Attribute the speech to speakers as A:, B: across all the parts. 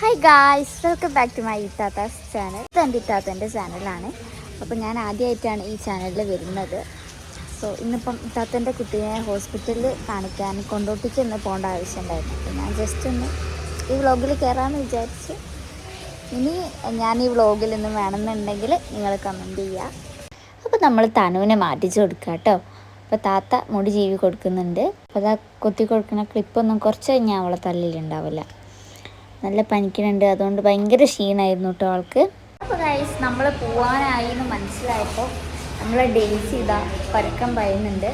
A: Hi guys welcome back to my Ithatha's channel ഇത് എന്റെ ഇത്താത്തന്റെ ചാനലാണ് അപ്പോൾ ഞാൻ ആദ്യമായിട്ടാണ് ഈ ചാനലിൽ വരുന്നത്. സോ ഇന്നിപ്പം ഇത്താത്തന്റെ കുട്ടീനെ ഹോസ്പിറ്റലിൽ കാണിക്കാൻ കൊണ്ടോട്ടിക്ക് ഒന്ന് പോകേണ്ട ആവശ്യമുണ്ടായിരുന്നു. ഞാൻ ജസ്റ്റ് ഒന്ന് ഈ വ്ളോഗിൽ കയറാമെന്ന് വിചാരിച്ച്. ഇനി ഞാൻ ഈ വ്ളോഗിൽ നിന്ന് വേണമെന്നുണ്ടെങ്കിൽ നിങ്ങൾ കമന്റ് ചെയ്യുക അപ്പോൾ നമ്മൾ തനുവിനെ മാറ്റിച്ച് കൊടുക്കുക കേട്ടോ അപ്പോൾ താത്ത മുടി ജീവി കൊടുക്കുന്നുണ്ട്. അപ്പോൾ അതാ കൊത്തി കൊടുക്കുന്ന ക്ലിപ്പൊന്നും കുറച്ച് കഴിഞ്ഞാൽ അവളെ തല്ലിലുണ്ടാവില്ല നല്ല പനിക്കുന്നുണ്ട്. അതുകൊണ്ട് ഭയങ്കര ക്ഷീണമായിരുന്നു കേട്ടോ ആൾക്ക്. അപ്പോൾ ഗൈസ് നമ്മൾ പോവാനായി എന്ന് മനസ്സിലായപ്പോൾ നമ്മളെ ഡേയ്സ് ഇതാ പരക്കം പറയുന്നുണ്ട്.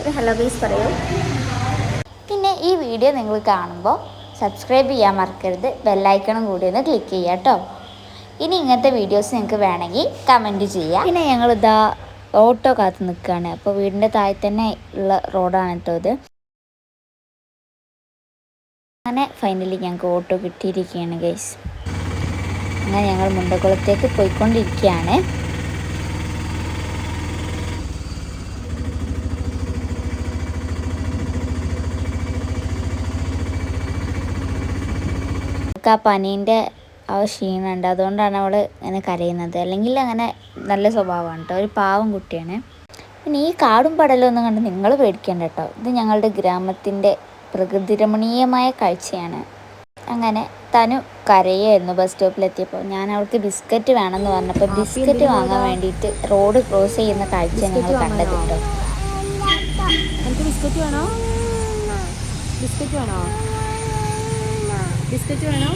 A: ഒരു ഹലോ ഗൈസ് പറയൂ. പിന്നെ ഈ വീഡിയോ നിങ്ങൾ കാണുമ്പോൾ സബ്സ്ക്രൈബ് ചെയ്യാൻ മറക്കരുത്. ബെല്ലൈക്കണം കൂടി ഒന്ന് ക്ലിക്ക് ചെയ്യുക കേട്ടോ ഇനി ഇങ്ങനത്തെ വീഡിയോസ് നിങ്ങൾക്ക് വേണമെങ്കിൽ കമന്റ് ചെയ്യാം. പിന്നെ ഞങ്ങളിതാ ഓട്ടോ കാത്ത് നിൽക്കുകയാണ് അപ്പോൾ വീടിന്റെ താഴെ തന്നെ ഉള്ള റോഡാണ് കേട്ടോ ഇത്. അങ്ങനെ ഫൈനലി ഞങ്ങൾക്ക് ഓട്ടോ കിട്ടിയിരിക്കുകയാണ് ഗൈസ് അങ്ങനെ ഞങ്ങൾ മുണ്ടക്കുളത്തേക്ക് പോയിക്കൊണ്ടിരിക്കുകയാണ്. ആ പനീന്റെ ആ ക്ഷീണമുണ്ട് അതുകൊണ്ടാണ് അവൾ ഇങ്ങനെ കരയുന്നത്. അല്ലെങ്കിൽ അങ്ങനെ നല്ല സ്വഭാവമാണ് കേട്ടോ ഒരു പാവം കുട്ടിയാണ്. പിന്നെ ഈ കാടും പടലും ഒന്നും കണ്ട് നിങ്ങൾ പേടിക്കേണ്ട കേട്ടോ ഇത് ഞങ്ങളുടെ ഗ്രാമത്തിന്റെ പ്രകൃതി രമണീയമായ കാഴ്ചയാണ്. അങ്ങനെ തനു കരയായിരുന്നു ബസ് സ്റ്റോപ്പിലെത്തിയപ്പോൾ. ഞാൻ അവൾക്ക് ബിസ്ക്കറ്റ് വേണമെന്ന് പറഞ്ഞപ്പോൾ ബിസ്ക്കറ്റ് വാങ്ങാൻ വേണ്ടിയിട്ട് റോഡ് ക്രോസ് ചെയ്യുന്ന കാഴ്ച ഞങ്ങൾ കണ്ടത് കേട്ടോ.
B: ബിസ്ക്കറ്റ് വേണോ? ബിസ്ക്കറ്റ് വേണോ? ബിസ്ക്കറ്റ് വേണോ?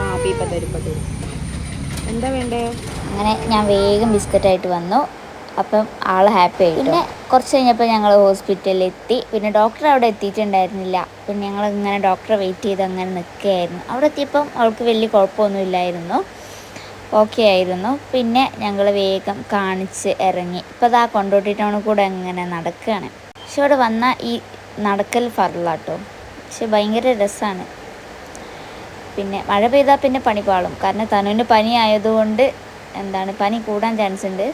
B: ആ പീപ്പ തരും ഇപ്പം തരും. എന്താ വേണ്ടേ?
A: അങ്ങനെ ഞാൻ വേഗം ബിസ്ക്കറ്റായിട്ട് വന്നു. അപ്പം ആൾ ഹാപ്പി ആയി പിന്നെ കുറച്ച് കഴിഞ്ഞപ്പോൾ ഞങ്ങൾ ഹോസ്പിറ്റലിൽ എത്തി പിന്നെ ഡോക്ടർ അവിടെ എത്തിയിട്ടുണ്ടായിരുന്നില്ല. പിന്നെ ഞങ്ങൾ ഇങ്ങനെ ഡോക്ടറെ വെയിറ്റ് ചെയ്ത് അങ്ങനെ നിൽക്കുകയായിരുന്നു. അവിടെ എത്തിയപ്പം അവൾക്ക് വലിയ കുഴപ്പമൊന്നുമില്ലായിരുന്നു ഓക്കെ ആയിരുന്നു. പിന്നെ ഞങ്ങൾ വേഗം കാണിച്ച് ഇറങ്ങി. ഇപ്പോൾ അതാ കൊണ്ടോട്ടിട്ടാണ് കൂടെ അങ്ങനെ നടക്കുകയാണ്. പക്ഷെ ഇവിടെ വന്ന ഈ നടക്കൽ ഫറലാട്ടോ പക്ഷെ ഭയങ്കര രസമാണ് പിന്നെ മഴ പെയ്താൽ പിന്നെ പണി പാളും. കാരണം തനുവിന് പനി ആയതുകൊണ്ട് എന്താണ് പനി കൂടാൻ ചാൻസ് ഉണ്ട്.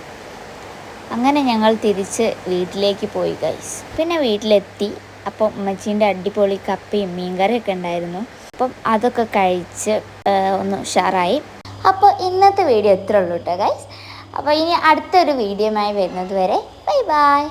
A: അങ്ങനെ ഞങ്ങൾ തിരിച്ച് വീട്ടിലേക്ക് പോയി ഗൈസ് പിന്നെ വീട്ടിലെത്തി. അപ്പോൾ ഉമ്മച്ചീന്റെ അടിപൊളി കപ്പയും മീൻകറിയൊക്കെ ഉണ്ടായിരുന്നു. അപ്പം അതൊക്കെ കഴിച്ച് ഒന്ന് ഉഷാറായി. അപ്പോൾ ഇന്നത്തെ വീഡിയോ എത്ര ഉള്ളൂ കേട്ടോ ഗൈസ് അപ്പോൾ ഇനി അടുത്തൊരു വീഡിയോയുമായി വരുന്നത് വരെ ബൈ ബൈ